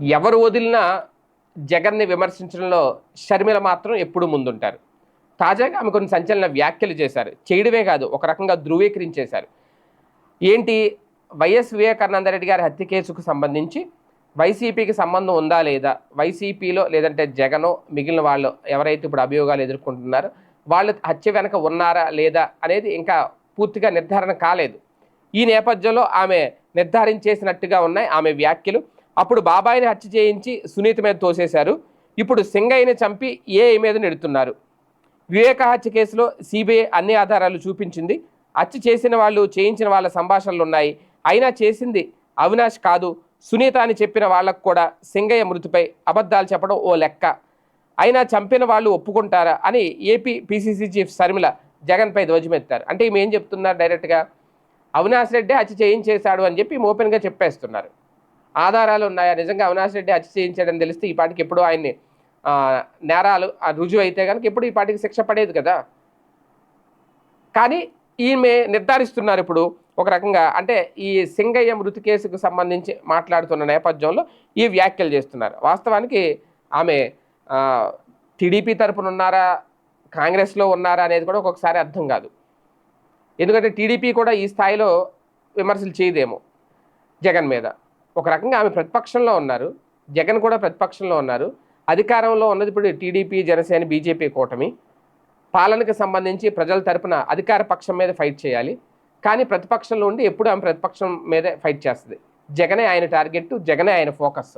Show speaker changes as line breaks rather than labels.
ఎవరు వదిలినా జగన్ని విమర్శించడంలో షర్మిల మాత్రం ఎప్పుడూ ముందుంటారు. తాజాగా ఆమె కొన్ని సంచలన వ్యాఖ్యలు చేశారు. చేయడమే కాదు ఒక రకంగా ధృవీకరించేశారు. ఏంటి? వైఎస్ వివేకానంద రెడ్డి గారి హత్య కేసుకు సంబంధించి వైసీపీకి సంబంధం ఉందా లేదా? వైసీపీలో లేదంటే జగనో మిగిలిన వాళ్ళు ఎవరైతే ఇప్పుడు అభియోగాలు ఎదుర్కొంటున్నారో వాళ్ళు హత్య వెనక ఉన్నారా లేదా అనేది ఇంకా పూర్తిగా నిర్ధారణ కాలేదు. ఈ నేపథ్యంలో ఆమె నిర్ధారించేసినట్టుగా ఉన్నాయి. ఆమె వ్యాఖ్యలు అప్పుడు బాబాయిని హత్య చేయించి సునీత మీద తోసేశారు. ఇప్పుడు సింగయ్యని చంపి ఏఐ మీద నెడుతున్నారు. వివేక హత్య కేసులో సిబిఐ అన్ని ఆధారాలు చూపించింది. హత్య చేసిన వాళ్ళు చేయించిన వాళ్ళ సంభాషణలు ఉన్నాయి. అయినా చేసింది అవినాష్ కాదు. సునీత అని చెప్పిన వాళ్ళకు కూడా సింగయ్య మృతిపై అబద్ధాలు చెప్పడం ఓ లెక్క. అయినా చంపిన వాళ్ళు ఒప్పుకుంటారా అని ఏపీ పిసిసి చీఫ్ శర్మిల జగన్పై ధ్వజమెత్తారు. అంటే ఈమె ఏం చెప్తున్నారు డైరెక్ట్గా? అవినాష్ రెడ్డి హత్య చేయించేశాడు అని చెప్పి ఓపెన్గా చెప్పేస్తున్నారు. ఆధారాలు ఉన్నాయా నిజంగా అవినాష్ రెడ్డి హత్య చేయించాడని తెలిస్తే ఈ పాటికి ఎప్పుడు ఆయన్ని నేరాలు ఆ రుజువు అయితే కనుక ఎప్పుడు ఈ పాటికి శిక్ష పడేది కదా. కానీ ఈమె నిర్ధారిస్తున్నారు ఇప్పుడు ఒక రకంగా. అంటే ఈ సింగయ్య మృతి కేసుకు సంబంధించి మాట్లాడుతున్న నేపథ్యంలో ఈ వ్యాఖ్యలు చేస్తున్నారు. వాస్తవానికి ఆమె టీడీపీ తరపున ఉన్నారా కాంగ్రెస్లో ఉన్నారా అనేది కూడా ఒక్కొక్కసారి అర్థం కాదు. ఎందుకంటే టీడీపీ కూడా ఈ స్థాయిలో విమర్శలు చేయదేమో జగన్ మీద. ఒక రకంగా ఆమె ప్రతిపక్షంలో ఉన్నారు. జగన్ కూడా ప్రతిపక్షంలో ఉన్నారు. అధికారంలో ఉన్నది ఇప్పుడు టీడీపీ జనసేన బీజేపీ కూటమి. పాలనకు సంబంధించి ప్రజల తరపున అధికార పక్షం మీద ఫైట్ చేయాలి. కానీ ప్రతిపక్షంలో ఉండి ఎప్పుడు ఆమె ప్రతిపక్షం మీదే ఫైట్ చేస్తుంది. జగనే ఆయన టార్గెట్ జగనే ఆయన ఫోకస్